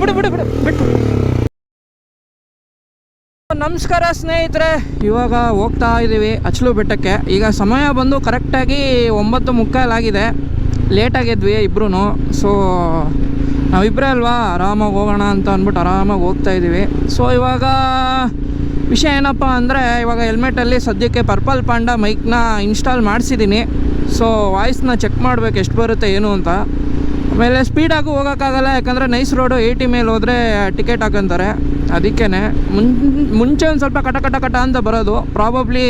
ಬಿಡು ಬಿಡು ಬಿಡು, ಬಿಟ್ಟು. ನಮಸ್ಕಾರ ಸ್ನೇಹಿತರೆ, ಇವಾಗ ಹೋಗ್ತಾ ಇದ್ದೀವಿ ಅಚ್ಚಲು ಬೆಟ್ಟಕ್ಕೆ. ಈಗ ಸಮಯ ಬಂದು ಕರೆಕ್ಟಾಗಿ ಒಂಬತ್ತು ಮುಕ್ಕಾಲಾಗಿದೆ ಲೇಟಾಗಿದ್ವಿ ಇಬ್ರು ಸೊ ನಾವಿಬ್ಬರೇ ಅಲ್ವಾ? ಆರಾಮಾಗಿ ಹೋಗೋಣ ಅಂತ ಅಂದ್ಬಿಟ್ಟು ಆರಾಮಾಗಿ ಹೋಗ್ತಾ ಇದ್ದೀವಿ. ಸೊ ಇವಾಗ ವಿಷಯ ಏನಪ್ಪ ಅಂದರೆ, ಇವಾಗ ಹೆಲ್ಮೆಟಲ್ಲಿ ಸದ್ಯಕ್ಕೆ ಪರ್ಪಲ್ ಪಾಂಡ ಮೈಕ್ನ ಇನ್ಸ್ಟಾಲ್ ಮಾಡಿಸಿದ್ದೀನಿ. ಸೊ ವಾಯ್ಸ್ನ ಚೆಕ್ ಮಾಡಬೇಕು ಎಷ್ಟು ಬರುತ್ತೆ, ಏನು ಅಂತ. ಆಮೇಲೆ ಸ್ಪೀಡಾಗೂ ಹೋಗೋಕ್ಕಾಗಲ್ಲ, ಯಾಕಂದರೆ ನೈಸ್ ರೋಡು ಏಯ್ಟಿ ಮೇಲೆ ಹೋದರೆ ಟಿಕೆಟ್ ಹಾಕೊಂತಾರೆ. ಅದಕ್ಕೇ ಮುನ್, ಮುಂಚೆ ಒಂದು ಸ್ವಲ್ಪ ಕಟ ಕಟ ಕಟ ಅಂತ ಬರೋದು. ಪ್ರಾಬಬ್ಲಿ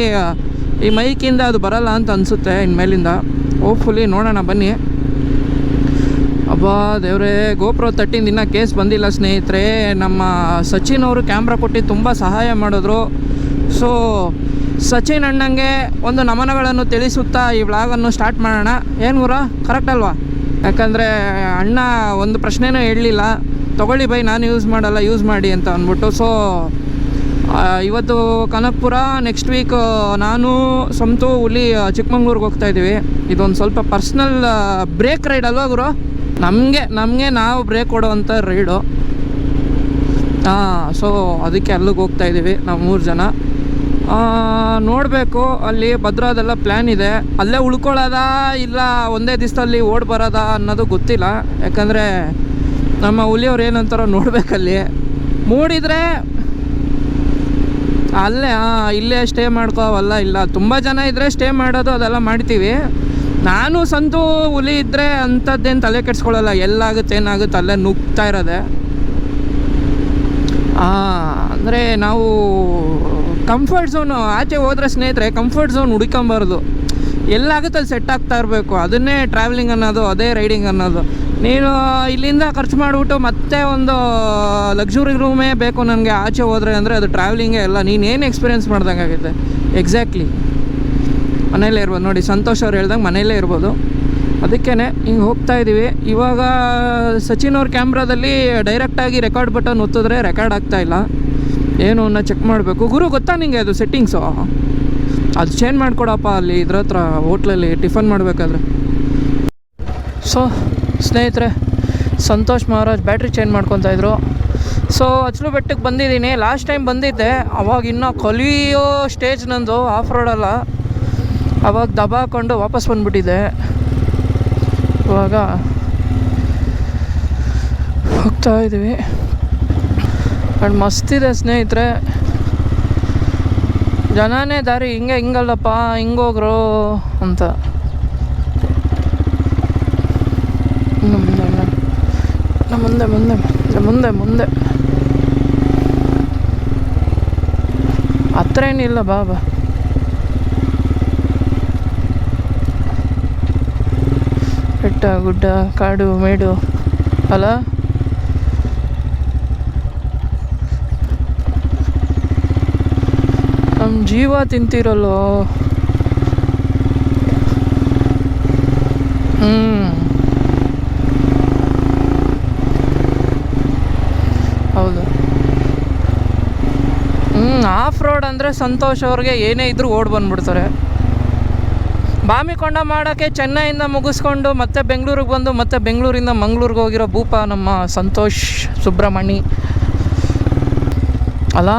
ಈ ಮೈಕಿಂದ ಅದು ಬರಲ್ಲ ಅಂತ ಅನಿಸುತ್ತೆ ಇನ್ಮೇಲಿಂದ. ಹೋಪ್ಫುಲಿ ನೋಡೋಣ ಬನ್ನಿ. ಅಬ್ಬಾ, ದೇವ್ರೇ ಗೋಪ್ರೋ ತರ್ಟೀನ್ ದಿನ ಕೇಸ್ ಬಂದಿಲ್ಲ ಸ್ನೇಹಿತರೆ. ನಮ್ಮ ಸಚಿನ್ ಅವರು ಕ್ಯಾಮ್ರಾ ಕೊಟ್ಟು ತುಂಬ ಸಹಾಯ ಮಾಡಿದ್ರು. ಸೊ ಸಚಿನ್ ಅಣ್ಣಂಗೆ ಒಂದು ನಮನಗಳನ್ನು ತಿಳಿಸುತ್ತಾ ಈ ವ್ಲಾಗನ್ನು ಸ್ಟಾರ್ಟ್ ಮಾಡೋಣ. ಏನು ಗುರ ಕರೆಕ್ಟ್ ಅಲ್ವಾ? ಯಾಕಂದರೆ ಅಣ್ಣ ಒಂದು ಪ್ರಶ್ನೆನೂ ಹೇಳಲಿಲ್ಲ, ತೊಗೊಳ್ಳಿ ಬೈ, ನಾನು ಯೂಸ್ ಮಾಡಲ್ಲ ಯೂಸ್ ಮಾಡಿ ಅಂತ ಅಂದ್ಬಿಟ್ಟು. ಸೊ ಇವತ್ತು ಕನಕಪುರ ನೆಕ್ಸ್ಟ್ ವೀಕ್ ನಾನು, ಸಂತು, ಹುಲಿ ಚಿಕ್ಕಮಂಗ್ಳೂರಿಗೆ ಹೋಗ್ತಾ ಇದ್ದೀವಿ. ಇದೊಂದು ಸ್ವಲ್ಪ ಪರ್ಸ್ನಲ್ ಬ್ರೇಕ್ ರೈಡ್ ಅಲ್ವಾ ಗುರು? ನಮಗೆ ನಮಗೆ ನಾವು ಬ್ರೇಕ್ ಕೊಡೋವಂಥ ರೈಡು ಹಾಂ ಸೊ ಅದಕ್ಕೆ ಅಲ್ಲಿಗೆ ಹೋಗ್ತಾ ಇದ್ದೀವಿ, ನಾವು ಮೂರು ಜನ. ನೋಡಬೇಕು, ಅಲ್ಲಿ ಭದ್ರಾದೆಲ್ಲ ಪ್ಲ್ಯಾನ್ ಇದೆ. ಅಲ್ಲೇ ಉಳ್ಕೊಳ್ಳೋದಾ ಇಲ್ಲ ಒಂದೇ ದಿವಸದಲ್ಲಿ ಓಡ್ ಬರೋದಾ ಅನ್ನೋದು ಗೊತ್ತಿಲ್ಲ. ಯಾಕಂದರೆ ನಮ್ಮ ಹುಲಿಯವ್ರು ಏನಂತಾರೋ ನೋಡಬೇಕಲ್ಲಿ ಮೂಡಿದರೆ ಅಲ್ಲೇ ಹಾಂ ಇಲ್ಲೇ ಸ್ಟೇ ಮಾಡ್ಕೋವಲ್ಲ ಇಲ್ಲ. ತುಂಬ ಜನ ಇದ್ದರೆ ಸ್ಟೇ ಮಾಡೋದು, ಅದೆಲ್ಲ ಮಾಡ್ತೀವಿ. ನಾನು ಸಂತು ಹುಲಿ ಇದ್ದರೆ ಅಂಥದ್ದೇನು ತಲೆ ಕೆಡ್ಸ್ಕೊಳ್ಳಲ್ಲ. ಎಲ್ಲಾಗುತ್ತೆ, ಏನಾಗುತ್ತೆ, ಅಲ್ಲೇ ನುಗ್ತಾ ಇರೋದೆ. ಅಂದರೆ ನಾವು ಕಂಫರ್ಟ್ ಝೋನು ಆಚೆ ಹೋದ್ರೆ ಸ್ನೇಹಿತರೆ ಕಂಫರ್ಟ್ ಝೋನ್ ಹುಡ್ಕೊಂಬಾರ್ದು. ಎಲ್ಲಾಗುತ್ತೆ ಅಲ್ಲಿ ಸೆಟ್ ಆಗ್ತಾ ಇರಬೇಕು. ಅದನ್ನೇ ಟ್ರಾವೆಲಿಂಗ್ ಅನ್ನೋದು, ಅದೇ ರೈಡಿಂಗ್ ಅನ್ನೋದು. ನೀನು ಇಲ್ಲಿಂದ ಖರ್ಚು ಮಾಡಿಬಿಟ್ಟು ಮತ್ತೆ ಒಂದು ಲಕ್ಸುರಿ ರೂಮೇ ಬೇಕು ನನಗೆ ಆಚೆ ಹೋದರೆ ಅಂದರೆ ಅದು ಟ್ರಾವೆಲಿಂಗೇ ಎಲ್ಲ ನೀನು ಏನು ಎಕ್ಸ್ಪೀರಿಯೆನ್ಸ್ ಮಾಡ್ದಂಗೆ ಆಗುತ್ತೆ? ಎಕ್ಸಾಕ್ಟ್ಲಿ ಮನೇಲೇ ಇರ್ಬೋದು. ನೋಡಿ, ಸಂತೋಷ್ ಅವ್ರು ಹೇಳ್ದಂಗೆ ಮನೇಲೇ ಇರ್ಬೋದು. ಅದಕ್ಕೇ ಹಿಂಗೆ ಹೋಗ್ತಾ ಇದ್ದೀವಿ ಇವಾಗ ಸಚಿನ್ ಅವ್ರ ಕ್ಯಾಮ್ರಾದಲ್ಲಿ ಡೈರೆಕ್ಟಾಗಿ ರೆಕಾರ್ಡ್ ಬಟನ್ ಒತ್ತಿದ್ರೆ ರೆಕಾರ್ಡ್ ಆಗ್ತಾಯಿಲ್ಲ ಏನು ಅನ್ನೋ ಚೆಕ್ ಮಾಡಬೇಕು. ಗುರು, ಗೊತ್ತಾ ನಿಂಗೆ ಅದು ಸೆಟ್ಟಿಂಗ್ಸು ಅದು ಚೇಂಜ್ ಮಾಡಿಕೊಡಪ್ಪ ಅಲ್ಲಿ ಇದ್ರ ಹತ್ರ ಹೋಟ್ಲಲ್ಲಿ ಟಿಫನ್ ಮಾಡಬೇಕಾದ್ರೆ. ಸೊ ಸ್ನೇಹಿತರೆ, ಸಂತೋಷ್ ಮಹಾರಾಜ್ ಬ್ಯಾಟ್ರಿ ಚೇಂಜ್ ಮಾಡ್ಕೊತಾ ಇದ್ರು. ಸೊ ಅಚ್ಚಲು ಬೆಟ್ಟಕ್ಕೆ ಬಂದಿದ್ದೀನಿ. ಲಾಸ್ಟ್ ಟೈಮ್ ಬಂದಿದ್ದೆ. ಅವಾಗ ಇನ್ನೂ ಕಲಿಯೋ ಸ್ಟೇಜ್ ನಂದು ಆಫ್ ರೋಡಲ್ಲ ಅವಾಗ ದಬ ಹಾಕೊಂಡು ವಾಪಸ್ ಬಂದುಬಿಟ್ಟಿದ್ದೆ. ಇವಾಗ ಹೋಗ್ತಾ ಇದ್ದೀವಿ. ಆ್ಯಂಡ್ ಮಸ್ತಿದೆ ಸ್ನೇಹಿತರೆ. ಜನನೇ ದಾರಿ ಹಿಂಗೆ ಹಿಂಗಲ್ಲಪ್ಪ ಹಿಂಗೋಗ್ರು ಅಂತ. ಮುಂದೆ ಮುಂದೆ ಮುಂದೆ ಮುಂದೆ ಹತ್ರ ಏನಿಲ್ಲ ಬಾ ಬಾ ಬೆಟ್ಟ, ಗುಡ್ಡ, ಕಾಡು, ಮೇಡು. ಅಲ್ಲ? ನಮ್ಮ ಜೀವ ತಿಂತಿರಲ್ಲೋ. ಹ್ಞೂ ಹೌದು. ಹ್ಞೂ ಆಫ್ ರೋಡ್ ಅಂದರೆ ಸಂತೋಷ್ ಅವ್ರಿಗೆ ಏನೇ ಇದ್ರೂ ಓಡ್ ಬಂದ್ಬಿಡ್ತಾರೆ. ಬಾಮಿಕೊಂಡ ಮಾಡೋಕ್ಕೆ ಚೆನ್ನೈಯಿಂದ ಮುಗಿಸ್ಕೊಂಡು ಮತ್ತೆ ಬೆಂಗಳೂರಿಗೆ ಬಂದು ಮತ್ತೆ ಬೆಂಗಳೂರಿಂದ ಮಂಗಳೂರಿಗೆ ಹೋಗಿರೋ ಭೂಪ ನಮ್ಮ ಸಂತೋಷ್ ಸುಬ್ರಹ್ಮಣಿ. ಅಲ್ಲ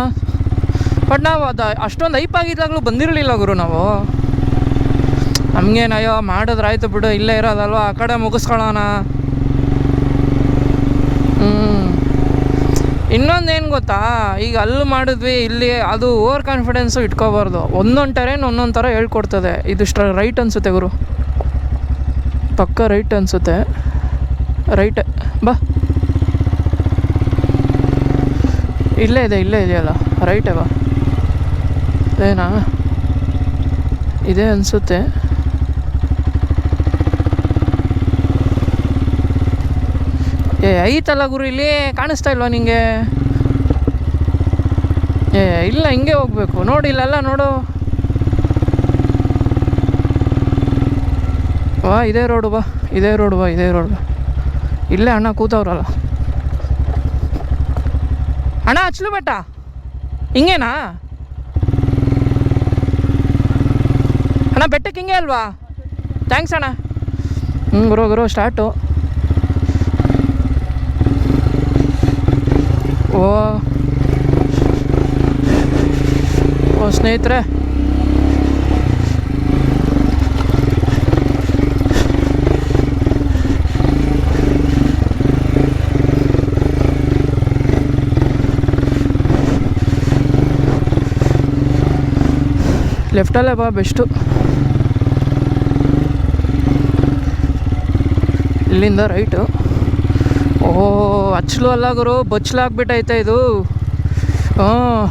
ಬಟ್ ನಾವು ಅದು ಅಷ್ಟೊಂದು ಐಪ್ ಆಗಿದ್ದಾಗಲೂ ಬಂದಿರಲಿಲ್ಲ ಗುರು ನಾವು. ನಮಗೇನು ಅಯ್ಯೋ ಮಾಡಿದ್ರಾಯ್ತು ಬಿಡು, ಇಲ್ಲೇ ಇರೋದಲ್ವ, ಆ ಕಡೆ ಮುಗಿಸ್ಕೊಳ್ಳೋಣ. ಹ್ಞೂ ಇನ್ನೊಂದೇನು ಗೊತ್ತಾ, ಈಗ ಅಲ್ಲಿ ಮಾಡಿದ್ವಿ, ಇಲ್ಲಿ ಅದು ಓವರ್ ಕಾನ್ಫಿಡೆನ್ಸು ಇಟ್ಕೋಬಾರ್ದು. ಒಂದೊಂದು ಟೆರೇನ್ ಒಂದೊಂದು ಥರ ಹೇಳ್ಕೊಡ್ತದೆ. ಇದು ಸ್ಟ್ರ ರೈಟ್ ಅನಿಸುತ್ತೆ ಗುರು. ಪಕ್ಕ ರೈಟ್ ಅನಿಸುತ್ತೆ. ರೈಟ್ ಬಾ. ಇಲ್ಲೇ ಇದೆ, ಇಲ್ಲೇ ಇದೆಯಲ್ಲ ರೈಟೇ ಬಾ. ಅದೇನಾ? ಇದೆ ಅನಿಸುತ್ತೆ. ಏ, ಐತಲ್ಲ ಗುರು, ಇಲ್ಲಿ ಕಾಣಿಸ್ತಾ ಇಲ್ವಾ ನಿಂಗೆ? ಏ, ಇಲ್ಲ, ಹಿಂಗೆ ಹೋಗ್ಬೇಕು. ನೋಡಿ, ಇಲ್ಲೆಲ್ಲ, ನೋಡು. ಬಾ, ಇದೇ ರೋಡು ಬಾ, ಇದೇ ರೋಡು ಬಾ, ಇದೇ ರೋಡು ಇಲ್ಲೇ ಅಣ್ಣ ಕೂತವ್ರಲ್ಲ. ಅಣ್ಣ ಹಚ್ಲು ಬೆಟ್ಟ? ಹಿಂಗೇನಾ? ಅಣ್ಣ, ಬೆಟ್ಟಕ್ಕೆ ಹಿಂಗೆ ಅಲ್ವಾ? ಥ್ಯಾಂಕ್ಸ್ ಅಣ್ಣ. ಹ್ಞೂ ಗುರು ಗುರು ಸ್ಟಾರ್ಟು ಓ. ಓ, ಸ್ನೇಹಿತರೆ. ಲೆಫ್ಟಲ್ಲೇ ಬಾ ಬೆಸ್ಟು ಇಲ್ಲಿಂದ ರೈಟು. ಓ ಹಚ್ಚಲು ಅಲ್ಲ ಗುರು, ಬಚ್ಚಲಾಗ್ಬಿಟ್ಟೈತೆ ಇದು. ಹಾಂ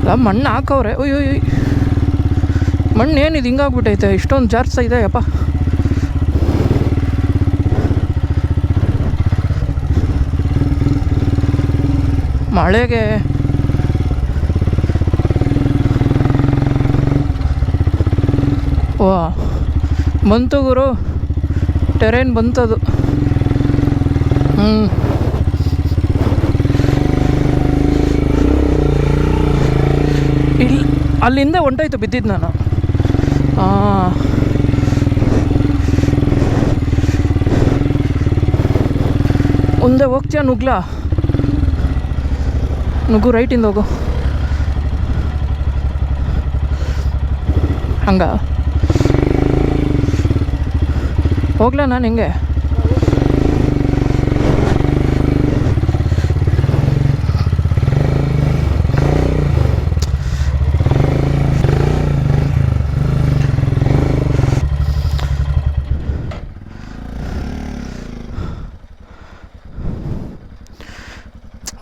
ಅಲ್ಲ, ಮಣ್ಣು ಹಾಕವ್ರೆ. ಅಯ್ಯೋ ಅಯ್ಯೋ ಮಣ್ಣು ಏನಿದು, ಹಿಂಗಾಗ್ಬಿಟ್ಟೈತೆ. ಇಷ್ಟೊಂದು ಜಾರ್ಸ ಇದೆ, ಯಪ್ಪ. ಮಳೆಗೆ ವಾ ಬಂತು ಗುರು ಟೆರೇನ್ ಬಂತದು. ಹ್ಞೂ ಇಲ್ಲಿ ಅಲ್ಲಿಂದ ಹೊಂಟೋಯ್ತು ಬಿದ್ದಿದ್ದು ನಾನು. ಹಾಂ ಮುಂದೆ ಹೋಗ್ತೀಯ, ನುಗ್ಲಾ? ನುಗ್ಗು ರೈಟಿಂದ ಹೋಗು. ಹಂಗ? ಹೋಗ್ಲಾ ನಾನು ಹಿಂಗೆ?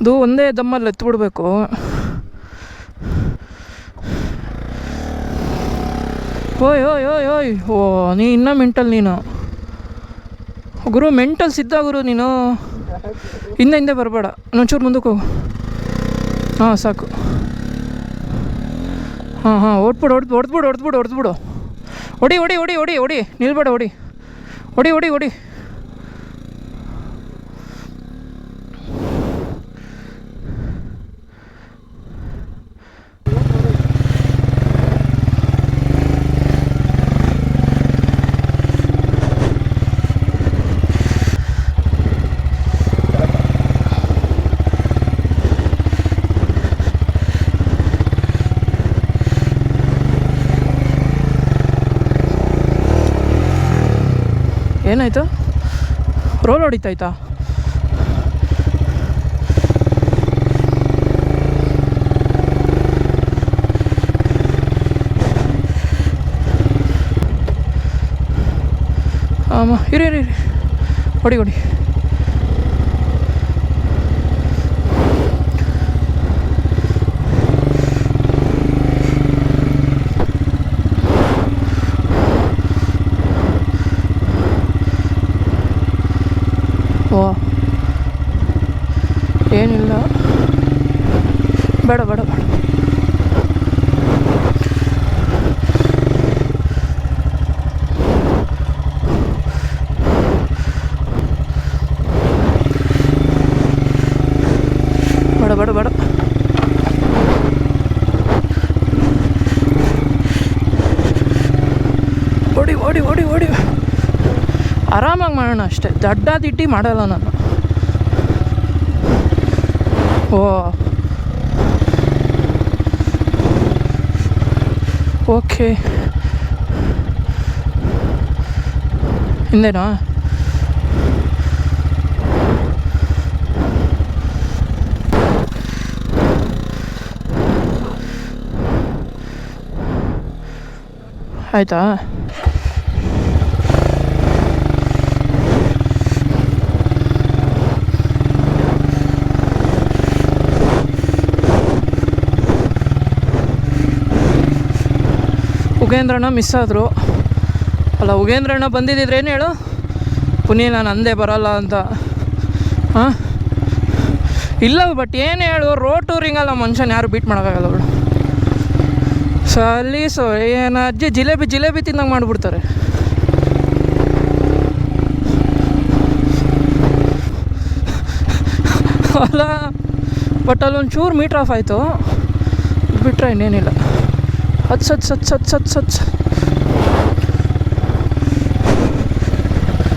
ಅದು ಒಂದೇ ದಮ್ಮಲ್ಲಿ ಎತ್ಬಿಡ್ಬೇಕು. ಓಯ್ ಓಯ್ ಓಯ್ ಓಯ್. ಓ, ನೀ ಇನ್ನೂ ಮಿಂಟಲ್ ನೀನು. ಗುರು ಮೆಂಟಲ್ ಸಿದ್ಧ ಗುರು ನೀನು. ಹಿಂದೆ ಹಿಂದೆ ಬರಬೇಡ. ಇನ್ನೊಂಚೂರು ಮುಂದಕ್ಕೆ ಹೋಗು. ಹಾಂ, ಸಾಕು. ಹಾಂ ಹಾಂ, ಓಡ್ಬಿಡು ಹೊಡ್ದು ಹೊಡ್ದ್ಬಿಡು ಹೊಡ್ದ್ಬಿಡು ಹೊಡ್ದ್ಬಿಡು ಹೊಡಿ ಹೊಡಿ ಹೊಡಿ ಹೊಡಿ ಹೊಡಿ ನಿಲ್ಬೇಡ ಹೊಡಿ ಹೊಡಿ ಹೊಡಿ ಹೊಡಿ ಏನಾಯ್ತು? ರೋಲ್ ಹೊಡಿತಾಯ್ತಾ? ಆಮ ಇರಿ ಇರಿ. ಹೊಡಿ ಹೊಡಿ. ಓ. ಏನಿಲ್ಲ. ಬೇಡ ಬೇಡ ಬೇಡ ಬೇಡ ಓಡಿ ಓಡಿ ಓಡಿ ಓಡಿ ಆರಾಮಾಗಿ ಮಾಡೋಣ ಅಷ್ಟೇ. ದಡ್ಡ ದಿಡ್ಡಿ ಮಾಡಲ್ಲ ನಾನು. ಓ. ಓಕೆ. ಹಿಂದೆನಾ? ಆಯಿತಾ? ಉಗೇಂದ್ರಣ್ಣ ಮಿಸ್ ಆದರು. ಅಲ್ಲ, ಉಗೇಂದ್ರಣ್ಣ ಬಂದಿದ್ದಿದ್ರೆ ಏನು ಹೇಳು? ಪುನಿ, ನಾನು ಅಂದೇ ಬರಲ್ಲ ಅಂತ. ಹಾಂ? ಇಲ್ಲ ಬಟ್ ಏನು ಹೇಳು? ರೋಡ್ ಟೂರಿಂಗಲ್ಲ ಮನುಷ್ಯನ ಯಾರು ಬೀಟ್ ಮಾಡೋಕ್ಕಾಗಲ್ಲ ಅವಳು. ಸೊ ಅಲ್ಲಿ ಸೊ, ಏನು ಅಜ್ಜಿ ಜಿಲೇಬಿ ಜಿಲೇಬಿ ತಿಂದಂಗೆ ಮಾಡಿಬಿಡ್ತಾರೆ. ಅಲ್ಲ ಬಟ್ ಅಲ್ಲೊಂದು ಚೂರು ಮೀಟ್ರ್ ಆಫ್ ಆಯಿತು. ಬಿಟ್ಟರೆ ಇನ್ನೇನಿಲ್ಲ. ಹತ್ಸ್ ಹತ್ಸ್ ಹತ್ಸ್ ಹತ್ಸ್ ಹತ್ಸ್ ಹತ್ಸ್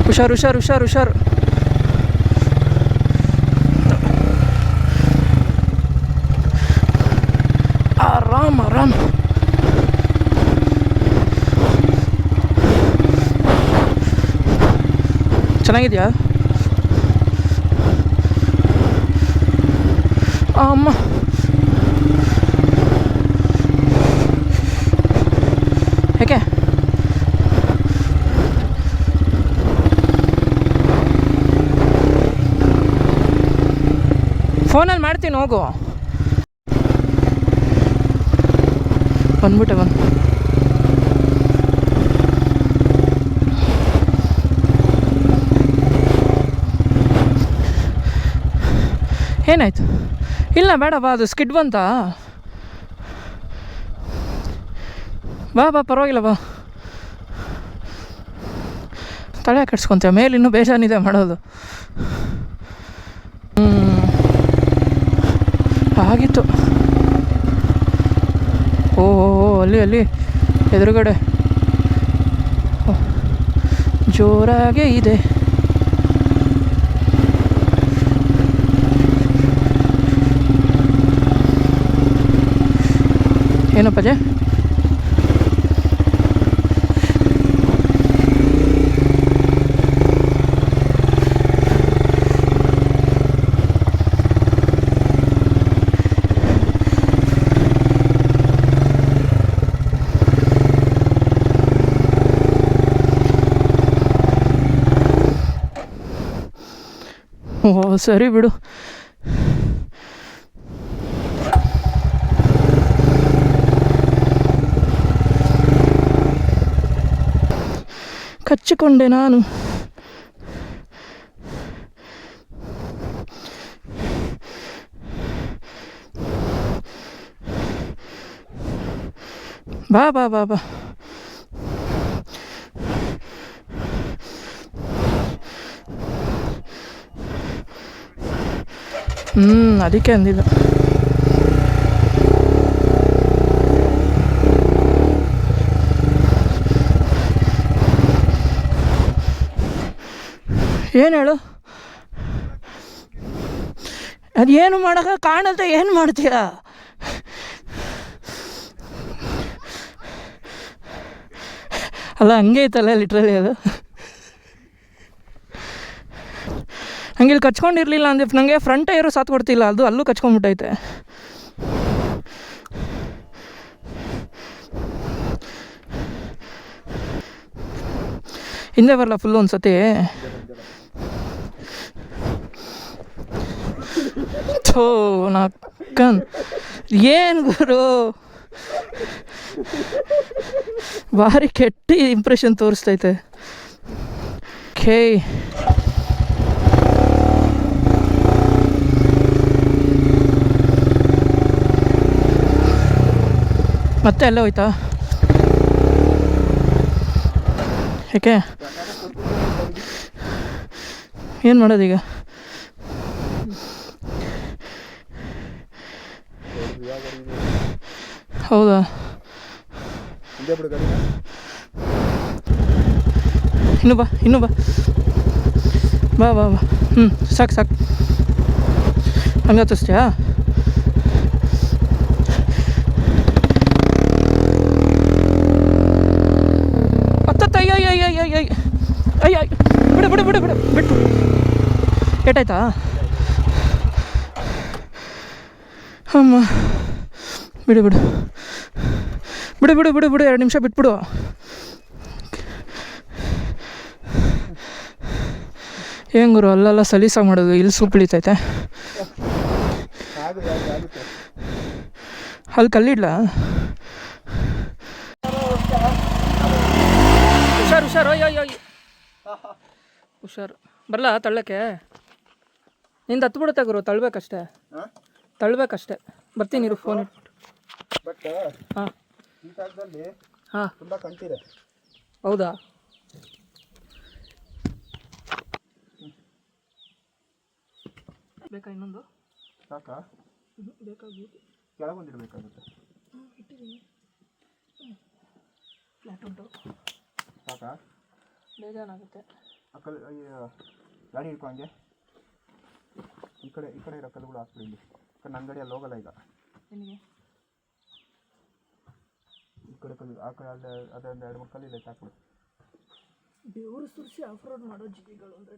ಹುಷಾರು ಹುಷಾರು ಹುಷಾರು ಹುಷಾರು ಆರಾಮ್ ಆರಾಮ್ ಚೆನ್ನಾಗಿದ್ಯಾ ಅಮ್ಮ ಯಾಕೆ ಫೋನಲ್ಲಿ ಮಾಡ್ತೀನಿ ಹೋಗು. ಬಂದ್ಬಿಟ್ಟೆ ಬಂದು. ಏನಾಯ್ತು? ಇಲ್ಲ ಬೇಡ ಬಾ ಅದು ಸ್ಕಿಡ್ ಬಂತಾ? ಬಾ ಬಾ ಪರವಾಗಿಲ್ಲ ಬಾ ತಲೆ ಕೆಡ್ಸ್ಕೊಂತೀಯ ಮೇಲೆ ಇನ್ನೂ ಬೇಜಾನಿದೆ ಮಾಡೋದು. ಆಗಿತ್ತು. ಓ ಅಲ್ಲಿ ಅಲ್ಲಿ, ಎದುರುಗಡೆ. ಜೋರಾಗೆ ಇದೆ. ಏನಪ್ಪ ಓ ಸರಿ ಬಿಡು ಕಚ್ಚಿಕೊಂಡೆ ನಾನು ಬಾ ಬಾ ಬಾ ಬಾ ಹ್ಞೂ ಅದಕ್ಕೆ ಅಂದಿಲ್ಲ. ಏನು ಹೇಳು? ಅದೇನು ಮಾಡೋಕೆ ಕಾಣುತ್ತೆ, ಏನು ಮಾಡ್ತೀಯ? ಅಲ್ಲ, ಹಂಗೆ ಐತಲ್ಲ ಲಿಟ್ರಲಿ ಅದು. ಹಂಗೆ ಇಲ್ಲಿ ಕಚ್ಕೊಂಡಿರ್ಲಿಲ್ಲ ನನಗೆ ಫ್ರಂಟ್ ಟೈರು ಸಾತ್ ಕೊಡ್ತಿಲ್ಲ, ಅದು ಅಲ್ಲೂ ಕಚ್ಕೊಂಡ್ಬಿಟ್ಟೈತೆ ಹಿಂದೆ ಬರಲ್ಲ ಫುಲ್ ಒಂದು ಸತಿ ಥೋ ನಾಕನ್ ಏನು ಗುರು? ಭಾರಿ ಕೆಟ್ಟ ಇಂಪ್ರೆಷನ್ ತೋರಿಸ್ತೈತೆ. ಖೇ ಮತ್ತೆ ಅಲ್ಲೇ ಹೋಯ್ತಾ? ಯಾಕೆ ಏನು ಮಾಡೋದೀಗ ಹೌದಾ? ಇನ್ನು ಬಾ ಇನ್ನು ಬಾ. ಬಾ ಬಾ ಬಾ. ಹ್ಞೂ ಸಾಕು ಸಾಕು. ಹಂಗೆ ಹತ್ತಿಸ್ತೀಯಾ ಅತ್ತತ್ತ ಅಯ್ಯ ಅಯ್ಯ ಅಯ್ಯ ಅಯ್ಯ ಅಯ್ಯ ಅಯ್ಯ ಅಯ್ಯ ಬಿಡು ಬಿಡು ಬಿಡು ಬಿಡು ಬಿಟ್ಟು ಏಟಾಯ್ತಾ ಅಮ್ಮ. ಬಿಡು ಬಿಡು. ಬಿಡು ಬಿಡು ಬಿಡು ಬಿಡು. ಎರಡು ನಿಮಿಷ ಬಿಟ್ಬಿಡು. ಏನು ಗುರು, ಅಲ್ಲೆಲ್ಲ ಸಲೀಸಾಗಿ ಮಾಡೋದು, ಇಲ್ಲಿ ಸೂಪ್ ಇಳಿತೈತೆ. ಅಲ್ಲಿ ಕಲ್ಲಿಡ್ಲಾ? ಹುಷಾರು ಹುಷಾರು ಅಯ್ಯೋ ಅಯ್ಯೋ. ಹುಷಾರು. ಬರಲ್ಲ ತಳ್ಳಕ್ಕೆ? ನಿಂದು ಹತ್ತು ಬಿಡುತ್ತೆ ಗುರು ತಳ್ಬೇಕಷ್ಟೇ. ಹಾಂ? ತಳ್ಬೇಕಷ್ಟೇ. ಬರ್ತೀನಿ ಇರು ಫೋನ್ ಇಟ್ಬಿಟ್ಟು ಬಟ್ ಹಾಂ. ಈ ಜಾಗದಲ್ಲಿ ಹಾಂ. ತುಂಬ ಕಂಟಿದೆ. ಹೌದಾ? ಬೇಕಾ ಇನ್ನೊಂದು? ಸಾಕಾ? ಬೇಕಾಗಿತ್ತು ಕೆಳಗೊಂದಿರಬೇಕಾಗುತ್ತೆ ಇಟ್ಟಿದ್ದೀನಿ. ಫ್ಲ್ಯಾಟ್ ಉಂಟು. ಸಾಕಾ? ಬೇಜಾರಾಗುತ್ತೆ. ಆ ಕಲ್ ಈ, ಗಾಡಿ ಹಿಡ್ಕೊ ಹಂಗೆ. ಈ ಕಡೆ ಈ ಕಡೆ ಇರೋ ಕಲ್ಲುಗಳು ಹಾಕ್ಬಿಡಿ ಇಲ್ಲಿ ಯಾಕಂದ್ರೆ ನನ್ನ ಗಾಡಿ ಅಲ್ಲಿ ಹೋಗಲ್ಲ ಈಗ. ಈ ಕಡೆ ಕಲ್ಲು ಆ ಕಡೆ ಅಲ್ಲಿ ಅದೊಂದು ಎರಡು ಮೂರು ಕಲ್ಲು ಇದೆ ಹಾಕ್ಬಿಡಿ ಬೆವರು ಸುರಿಸಿ ಆಫ್ ರೋಡ್ ಮಾಡೋ ಜೀವಿಗಳು ಅಂದರೆ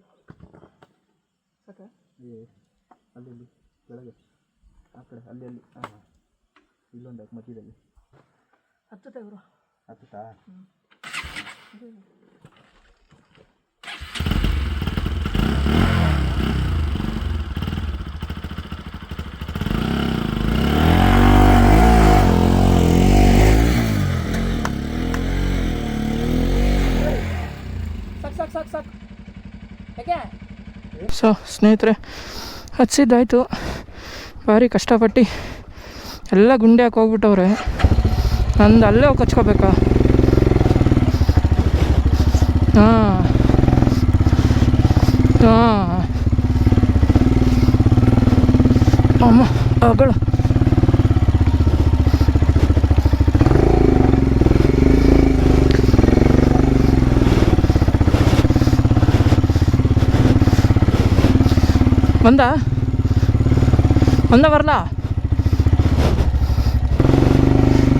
ಸಾಕ? ಏ ಅಲ್ಲಿ ಇಲ್ಲಿ ಕೆಳಗೆ. ಆ ಕಡೆ ಅಲ್ಲಿ ಅಲ್ಲಿ. ಹಾಂ ಇಲ್ಲೊಂದು ಹಾಕಿ ಮಧ್ಯದಲ್ಲಿ. ಹತ್ತುತ್ತೆ ಇವರು? ಹತ್ತುತ್ತಾ? ಸಾಕು ಸಾಕು ಸಾಕು ಯಾಕೆ ಸೊ, ಸ್ನೇಹಿತರೆ, ಹಚ್ಚಿದ್ದಾಯ್ತು. ಭಾರಿ ಕಷ್ಟಪಟ್ಟು ಎಲ್ಲ ಗುಂಡೆ ಹಾಕಿ ಹೋಗ್ಬಿಟ್ಟವ್ರೆ. ನಂದು ಅಲ್ಲೇ ಹೋಗಿ ಹಚ್ಕೋಬೇಕಾ? ಹಾಂ. ಹಾಂ. ಅಮ್ಮ ಅಗಳು ಬಂದ ಒಂದ ಬರಲ?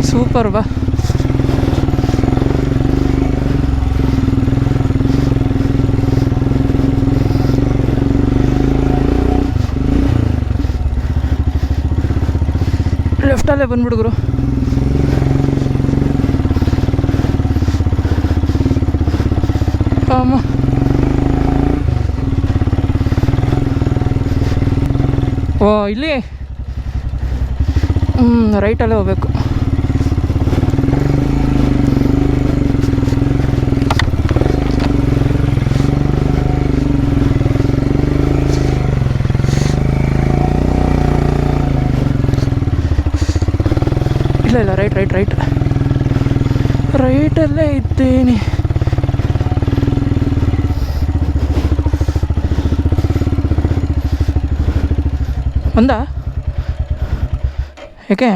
ಸೂಪರ್ ಬಾ. ಲೆಫ್ಟಲ್ಲೇ ಬಂದ್ಬಿಡುಗರು ಅಮ್ಮ ಓ ಇಲ್ಲಿ? ಹ್ಞೂ ರೈಟಲ್ಲೇ ಹೋಗ್ಬೇಕು. ಇಲ್ಲ ಇಲ್ಲ ರೈಟ್ ರೈಟ್ ರೈಟ್ ರೈಟಲ್ಲೇ ಇದ್ದೀನಿ. ಒಂದ ಯಾಕೆ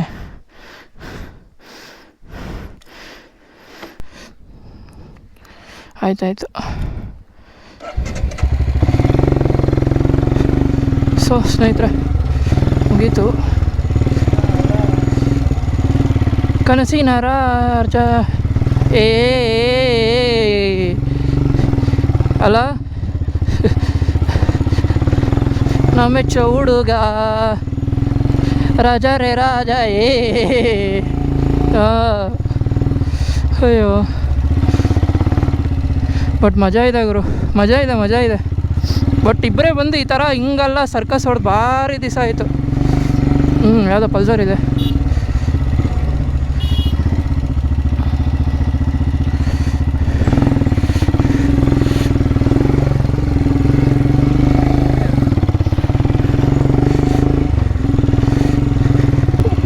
ಆಯ್ತಾಯ್ತು ಸೊ ಸ್ನೇಹಿತರೆ ಮುಗೀತು ಕನಸಿನ ರಾಜ ಏ ಅಲ್ಲ ನಮ್ಮೆಚ್ಚ ಹುಡುಗ. ರಾಜ ರೇ ರಾಜ ಏ. ಅಯ್ಯೋ. ಬಟ್ ಮಜಾ ಇದೆ ಗುರು, ಮಜಾ ಇದೆ ಮಜಾ ಇದೆ. ಬಟ್ ಇಬ್ಬರೇ ಬಂದು ಈ ಥರ ಹಿಂಗಲ್ಲ ಸರ್ಕಸ್ ಹೊಡೆದು ಭಾರಿ ದಿವಸ ಆಯಿತು. ಹ್ಞೂ ಯಾವುದೋ ಪಲ್ಸರ್ ಇದೆ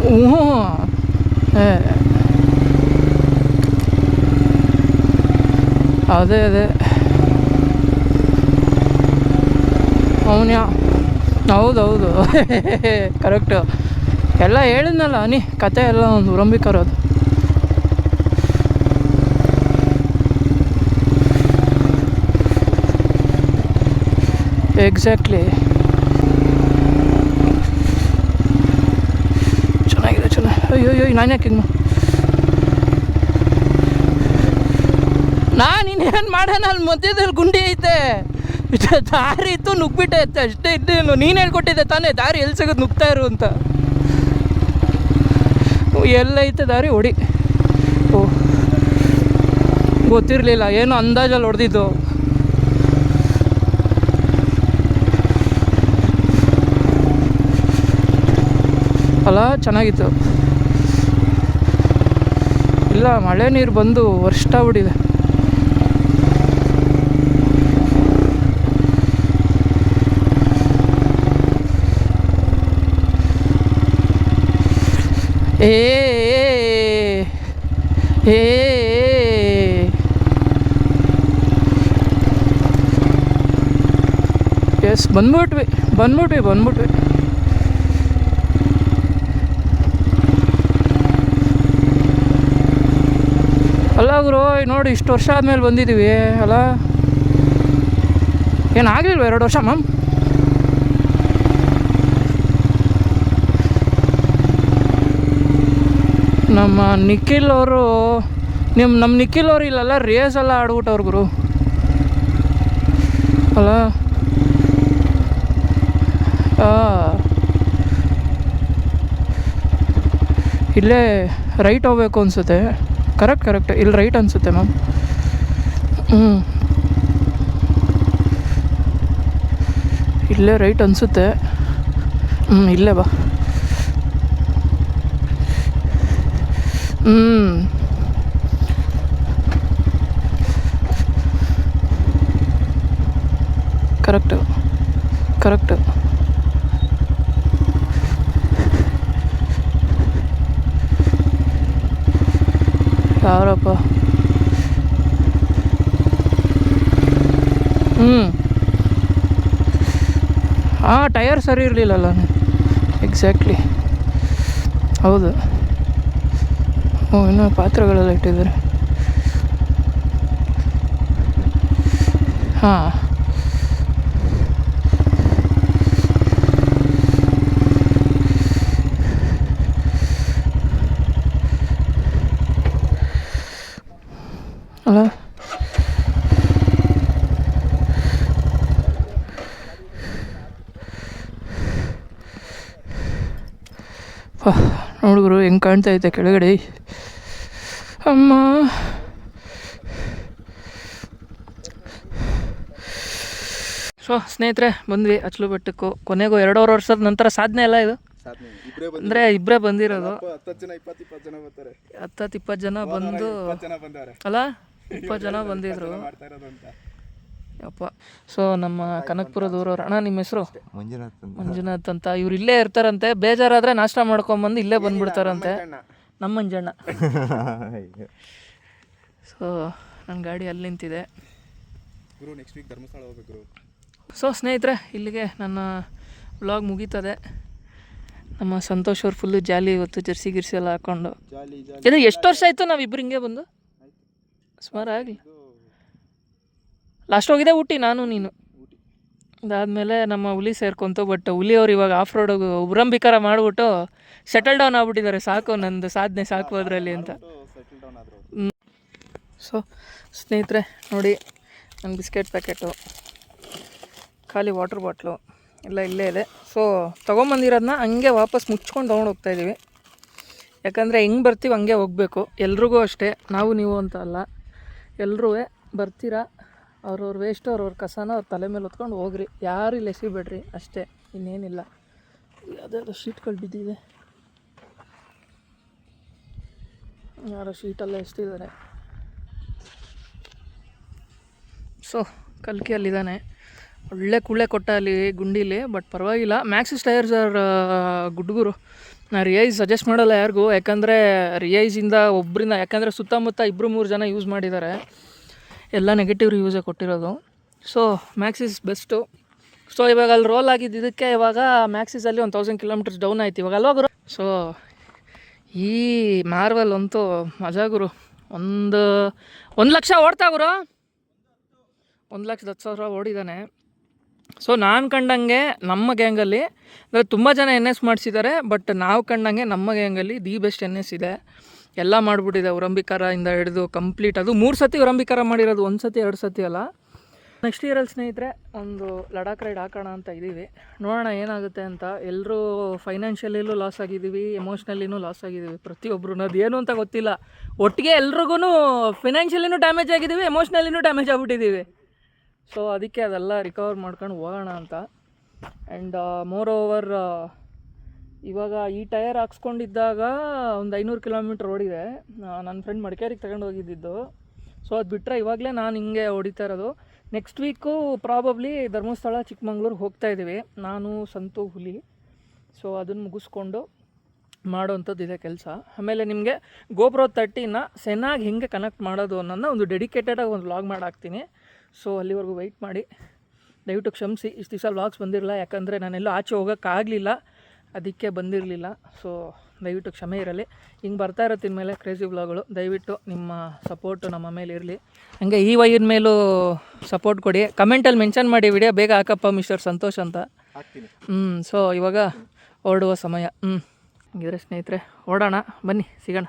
ಹ್ಞೂ ಏ. ಅದೇ ಅದೇ. ಅವನ್ಯಾ. ಹೌದೌದು. ಕರೆಕ್ಟು ಎಲ್ಲ ಹೇಳಿದ್ನಲ್ಲ ನೀ ಕತೆ ಎಲ್ಲ ಒಂದು ಉರಂಬಿಕರೋದು ಎಕ್ಸಾಕ್ಟ್ಲಿ ಚೆನ್ನಾಗಿದೆ ಚೆನ್ನಾಗಿ ಅಯ್ಯೋ ಅಯ್ಯೋ ನಾನು ಯಾಕೆ ನಾನು ಇನ್ನೇನು ಮಾಡೋಣ? ಅಲ್ಲಿ ಮಧ್ಯದಲ್ಲಿ ಗುಂಡಿ ಐತೆ. ದಾರಿ ಇತ್ತು ನುಗ್ಬಿಟ್ಟೆ ಐತೆ ಅಷ್ಟೇ ಇದ್ದೇನು ನೀನು ಹೇಳ್ಕೊಟ್ಟಿದ್ದೆ ತಾನೇ. ದಾರಿ ಎಲ್ಲಿ ಸಿಗೋದು ನುಗ್ತಾ ಇರು ಅಂತ. ಎಲ್ಲೈತೆ ದಾರಿ? ಹೊಡಿ. ಓ. ಗೊತ್ತಿರಲಿಲ್ಲ. ಏನು ಅಂದಾಜಲ್ಲಿ ಹೊಡೆದಿದ್ದು. ಅಲ್ಲ, ಚೆನ್ನಾಗಿತ್ತು. ಇಲ್ಲ, ಮಳೆ ನೀರು ಬಂದು ವರ್ಷ ಬಿಡಿದೆ. ಏ, ಏ ಎಸ್ ಬಂದ್ಬಿಟ್ವಿ ಬಂದ್ಬಿಟ್ವಿ ಬಂದ್ಬಿಟ್ವಿ. ಅಲ್ಲ ಗುರು ನೋಡಿ ಇಷ್ಟು ವರ್ಷ ಆದಮೇಲೆ ಬಂದಿದ್ದೀವಿ ಅಲ್ಲ? ಏನಾಗಲಿಲ್ವ ಎರಡು ವರ್ಷ ಮ್ಯಾಮ್? ನಮ್ಮ ನಿಖಿಲ್ ಅವರು ನಿಮ್ಮ ನಮ್ಮ ನಿಖಿಲ್ ಅವರು ಇಲ್ಲಲ್ಲ ರೇಸ್ ಎಲ್ಲ ಆಡ್ಬಿಟ್ಟವ್ರು ಗುರು. ಅಲ್ಲ. ಇಲ್ಲೇ ರೈಟ್ ಹೋಗ್ಬೇಕು ಅನ್ಸುತ್ತೆ. ಕರೆಕ್ಟ್ ಕರೆಕ್ಟ್ ಇಲ್ಲಿ ರೈಟ್ ಅನ್ಸುತ್ತೆ ಮ್ಯಾಮ್ ಹ್ಞೂ ಇಲ್ಲೇ ರೈಟ್ ಅನಿಸುತ್ತೆ. ಹ್ಞೂ ಇಲ್ಲೇ ಬಾ. ಹ್ಞೂ ಕರೆಕ್ಟು ಕರೆಕ್ಟು ಯಾರಪ್ಪ ಹ್ಞೂ ಹಾಂ ಟಯರ್ ಸರಿ ಇರಲಿಲ್ಲಲ್ಲ ಎಕ್ಸಾಕ್ಟ್ಲಿ ಹೌದು ಓ ಇನ್ನೂ ಪಾತ್ರೆಗಳೆಲ್ಲ ಇಟ್ಟಿದ್ದಾರೆ ಹಾಂ ಅಲ್ಲ ನೋಡುಗರು ಹೆಂಗೆ ಕಾಣ್ತಾ ಐತೆ ಕೆಳಗಡೆ. ಅಮ್ಮ. ಸೊ ಸ್ನೇಹಿತರೆ ಬಂದ್ವಿ ಅಚ್ಲು ಬೆಟ್ಟಕ್ಕೂ. ಕೊನೆಗೂ ಎರಡೂವರೆ ವರ್ಷದ ನಂತರ ಸಾಧನೆ ಅಲ್ಲ ಇದು? ಅಂದರೆ ಇಬ್ಬರೇ ಬಂದಿರೋದು. ಹತ್ತತ್ತು ಇಪ್ಪತ್ತು ಜನ ಬಂದು ಅಲ್ಲ ಇಪ್ಪತ್ತು ಜನ ಬಂದಿದ್ರು. ಅಪ್ಪ ಸೊ ನಮ್ಮ ಕನಕಪುರದೂರವ್ರು ಅಣ್ಣ ನಿಮ್ಮ ಹೆಸರು? ಮಂಜುನಾಥ್ ಅಂತ. ಮಂಜುನಾಥ್ ಅಂತ. ಇವ್ರು ಇಲ್ಲೇ ಇರ್ತಾರಂತೆ. ಬೇಜಾರಾದ್ರೆ ನಾಷ್ಟ ಮಾಡ್ಕೊಂಬಂದು ಇಲ್ಲೇ ಬಂದ್ಬಿಡ್ತಾರಂತೆ. ನಮ್ಮ ಮಂಜಣ್ಣ ಸೊ ನನ್ನ ಗಾಡಿ ಅಲ್ಲಿ ನಿಂತಿದೆ. ಗುರು ನೆಕ್ಸ್ಟ್ ವೀಕ್ ಧರ್ಮಸ್ಥಳ ಹೋಗ್ಬೇಕು ಗುರು. ಸೊ ಸ್ನೇಹಿತರೆ ಇಲ್ಲಿಗೆ ನನ್ನ ವ್ಲಾಗ್ ಮುಗೀತದೆ. ನಮ್ಮ ಸಂತೋಷ್ ಅವ್ರು ಫುಲ್ಲು ಜಾಲಿ ಇವತ್ತು ಜರ್ಸಿ ಗಿರ್ಸಿ ಎಲ್ಲ ಹಾಕೊಂಡು. ಇದು ಎಷ್ಟು ವರ್ಷ ಆಯಿತು ನಾವು ಇಬ್ಬರು ಹಿಂಗೆ ಬಂದು? ಸುಮಾರು ಆಗಲಿ. ಲಾಸ್ಟ್ ಹೋಗಿದೆ ಊಟಿ, ನಾನು ನೀನು. ಅದಾದಮೇಲೆ ನಮ್ಮ ಹುಲಿ ಸೇರ್ಕೊಂತು ಬಟ್ ಹುಲಿ ಅವ್ರು ಇವಾಗ ಆಫ್ ರೋಡ್ ಉಬ್ರಂಬಿಕಾರ ಮಾಡಿಬಿಟ್ಟು ಸೆಟಲ್ ಡೌನ್ ಆಗ್ಬಿಟ್ಟಿದ್ದಾರೆ, ಸಾಕು ನಂದು ಸಾಧನೆ ಸಾಕು ಅದರಲ್ಲಿ ಅಂತ. ಸೊ ಸ್ನೇಹಿತರೆ, ನೋಡಿ ನನ್ನ ಬಿಸ್ಕೆಟ್ ಪ್ಯಾಕೆಟು, ಖಾಲಿ ವಾಟರ್ ಬಾಟ್ಲು ಎಲ್ಲ ಇಲ್ಲೇ ಇದೆ. ಸೊ ತೊಗೊಂಬಂದಿರೋದನ್ನ ಹಂಗೆ ವಾಪಸ್ ಮುಚ್ಕೊಂಡು ತೊಗೊಂಡು ಹೋಗ್ತಾ ಇದ್ದೀವಿ ಯಾಕಂದರೆ ಹೆಂಗೆ ಬರ್ತೀವಿ ಹಂಗೆ ಹೋಗಬೇಕು. ಎಲ್ರಿಗೂ ಅಷ್ಟೇ, ನಾವು ನೀವು ಅಂತ ಅಲ್ಲ. ಎಲ್ಲರೂ ಬರ್ತೀರಾ? ಅವ್ರವ್ರ ವೇಸ್ಟು ಅವ್ರವ್ರ ಕಸನ ಅವ್ರ ತಲೆ ಮೇಲೆ ಹೊತ್ಕೊಂಡು ಹೋಗ್ರಿ. ಯಾರು ಇಲ್ಲಿ ಎಸಿಬೇಡ್ರಿ ಅಷ್ಟೇ. ಇನ್ನೇನಿಲ್ಲ. ಯಾವುದಾದ್ರು ಶೀಟ್ಗಳು ಬಿದ್ದಿದೆ. ಯಾರೋ ಶೀಟೆಲ್ಲ ಎಷ್ಟಿದ್ದಾರೆ ಸೊ ಕಲ್ಕಿ ಅಲ್ಲಿದ್ದಾನೆ. ಒಳ್ಳೆ ಕುಳ್ಳೆ ಕೊಟ್ಟ ಅಲ್ಲಿ ಗುಂಡೀಲಿ ಬಟ್ ಪರವಾಗಿಲ್ಲ. ಮ್ಯಾಕ್ಸಿಸ್ ಟೈರ್ಸ್ ಆರ್ ಗುಡ್ಗುರು. ನಾ ರಿಯೈಸ್ ಸಜೆಸ್ಟ್ ಮಾಡಲ್ಲ ಯಾರಿಗೂ. ಯಾಕಂದರೆ ರಿಯೈಸಿಂದ ಒಬ್ಬರಿಂದ ಯಾಕಂದರೆ ಸುತ್ತಮುತ್ತ ಇಬ್ಬರು ಮೂರು ಜನ ಯೂಸ್ ಮಾಡಿದ್ದಾರೆ. ಎಲ್ಲ ನೆಗೆಟಿವ್ ರಿವ್ಯೂಸೇ ಕೊಟ್ಟಿರೋದು. ಸೊ ಮ್ಯಾಕ್ಸಿಸ್ ಬೆಸ್ಟು ಸೊ ಇವಾಗ ಅಲ್ಲಿ ರೋಲ್ ಆಗಿದ್ದಕ್ಕೆ ಇವಾಗ ಮ್ಯಾಕ್ಸಿಸಲ್ಲಿ ಒಂದು ತೌಸಂಡ್ ಕಿಲೋಮೀಟರ್ಸ್ ಡೌನ್ ಆಯ್ತು. ಇವಾಗ ಅಲ್ವಾ ಗುರು ಸೊ ಈ ಮಾರ್ವಲ್ ಅಂತೂ ಮಜಾ ಗುರು. ಒಂದು ಒಂದು ಲಕ್ಷ ಓಡ್ತಾ ಗುರು. ಒಂದು ಲಕ್ಷದ ಹತ್ತು ಸಾವಿರ ಓಡಿದ್ದಾನೆ ಸೊ ನಾನು ಕಂಡಂಗೆ ನಮ್ಮ ಗ್ಯಾಂಗಲ್ಲಿ ಅಂದರೆ ತುಂಬ ಜನ ಎನ್ ಎಸ್ ಮಾಡಿಸಿದ್ದಾರೆ ಬಟ್ ನಾವು ಕಂಡಂಗೆ ನಮ್ಮ ಗ್ಯಾಂಗಲ್ಲಿ ದಿ ಬೆಸ್ಟ್ ಎನ್ ಎಸ್ ಇದೆ. ಎಲ್ಲ ಮಾಡಿಬಿಟ್ಟಿದೆ ಉರಂಬಿಕಾರದಿಂದ ಹಿಡಿದು ಕಂಪ್ಲೀಟ್ ಅದು. ಮೂರು ಸತಿ ಉರಂಬಿಕಾರ ಮಾಡಿರೋದು, ಒಂದು ಸತಿ, ಎರಡು ಸತಿ ಅಲ್ಲ. ನೆಕ್ಸ್ಟ್ ಇಯರಲ್ಲಿ ಸ್ನೇಹಿತರೆ, ಒಂದು ಲಡಾಖ್ ರೈಡ್ ಹಾಕೋಣ ಅಂತ ಇದ್ದೀವಿ. ನೋಡೋಣ ಏನಾಗುತ್ತೆ ಅಂತ. ಎಲ್ಲರೂ ಫೈನಾನ್ಷಿಯಲಿನೂ ಲಾಸ್ ಆಗಿದ್ದೀವಿ ಎಮೋಷ್ನಲಿನೂ ಲಾಸ್ ಆಗಿದ್ದೀವಿ. ಪ್ರತಿಯೊಬ್ಬರು ಅದು ಏನು ಅಂತ ಗೊತ್ತಿಲ್ಲ. ಒಟ್ಟಿಗೆ ಎಲ್ರಿಗೂ ಫಿನಾನ್ಷಿಯಲಿನೂ ಡ್ಯಾಮೇಜ್ ಆಗಿದ್ದೀವಿ ಎಮೋಷ್ನಲಿನೂ ಡ್ಯಾಮೇಜ್ ಆಗಿಬಿಟ್ಟಿದ್ದೀವಿ. ಸೊ ಅದಕ್ಕೆ ಅದೆಲ್ಲ ರಿಕವರ್ ಮಾಡ್ಕೊಂಡು ಹೋಗೋಣ ಅಂತ. ಆ್ಯಂಡ್ ಮೋರ್ ಓವರ್ ಇವಾಗ ಈ ಟಯರ್ ಹಾಕ್ಸ್ಕೊಂಡಿದ್ದಾಗ ಒಂದು ಐನೂರು ಕಿಲೋಮೀಟ್ರ್ ಓಡಿದೆ. ನನ್ನ ಫ್ರೆಂಡ್ ಮಡಿಕೇರಿಗೆ ತಗೊಂಡು ಹೋಗಿದ್ದಿದ್ದು. ಸೊ ಅದು ಬಿಟ್ಟರೆ ಇವಾಗಲೇ ನಾನು ಹಿಂಗೆ ಹೊಡಿತಾ ಇರೋದು. ನೆಕ್ಸ್ಟ್ ವೀಕು ಪ್ರಾಬಬ್ಲಿ ಧರ್ಮಸ್ಥಳ ಚಿಕ್ಕಮಂಗ್ಳೂರಿಗೆ ಹೋಗ್ತಾ ಇದ್ದೀವಿ. ನಾನು, ಸಂತು, ಹುಲಿ. ಸೊ ಅದನ್ನು ಮುಗಿಸ್ಕೊಂಡು ಮಾಡೋವಂಥದ್ದು ಇದೆ ಕೆಲಸ. ಆಮೇಲೆ ನಿಮಗೆ ಗೋಪ್ರೋ ತರ್ಟಿನ ಸೆನ್ನಾಗಿ ಹೆಂಗೆ ಕನೆಕ್ಟ್ ಮಾಡೋದು ಅನ್ನೋದನ್ನ ಒಂದು ಡೆಡಿಕೇಟೆಡಾಗಿ ಒಂದು ವ್ಲಾಗ್ ಮಾಡಾಕ್ತೀನಿ ಸೊ ಅಲ್ಲಿವರೆಗೂ ವೆಯ್ಟ್ ಮಾಡಿ. ದಯವಿಟ್ಟು ಕ್ಷಮಿಸಿ. ಇಷ್ಟು ದಿವಸ ವ್ಲಾಗ್ಸ್ ಬಂದಿರಲ್ಲ ಯಾಕಂದರೆ ನಾನೆಲ್ಲೂ ಆಚೆ ಹೋಗೋಕ್ಕಾಗಲಿಲ್ಲ ಅದಕ್ಕೆ ಬಂದಿರಲಿಲ್ಲ. ಸೊ ದಯವಿಟ್ಟು ಕ್ಷಮೆ ಇರಲಿ. ಹಿಂಗೆ ಬರ್ತಾ ಇರುತ್ತೆ ಇನ್ಮೇಲೆ ಕ್ರೇಜಿ ಬ್ಲಾಗ್ಗಳು ದಯವಿಟ್ಟು ನಿಮ್ಮ ಸಪೋರ್ಟು ನಮ್ಮ ಮೇಲೆ ಇರಲಿ. ಹಂಗೆ ಈ ವೈನ್ ಮೇಲೂ ಸಪೋರ್ಟ್ ಕೊಡಿ. ಕಮೆಂಟಲ್ಲಿ ಮೆನ್ಷನ್ ಮಾಡಿ ವಿಡಿಯೋ ಬೇಗ ಹಾಕಪ್ಪ ಮಿಸ್ಟರ್ ಸಂತೋಷ್ ಅಂತ. ಹ್ಞೂ ಸೊ ಇವಾಗ ಹೊರಡುವ ಸಮಯ. ಹ್ಞೂ ಹಂಗಿದ್ರೆ ಸ್ನೇಹಿತರೆ ಓಡೋಣ ಬನ್ನಿ ಸಿಗೋಣ.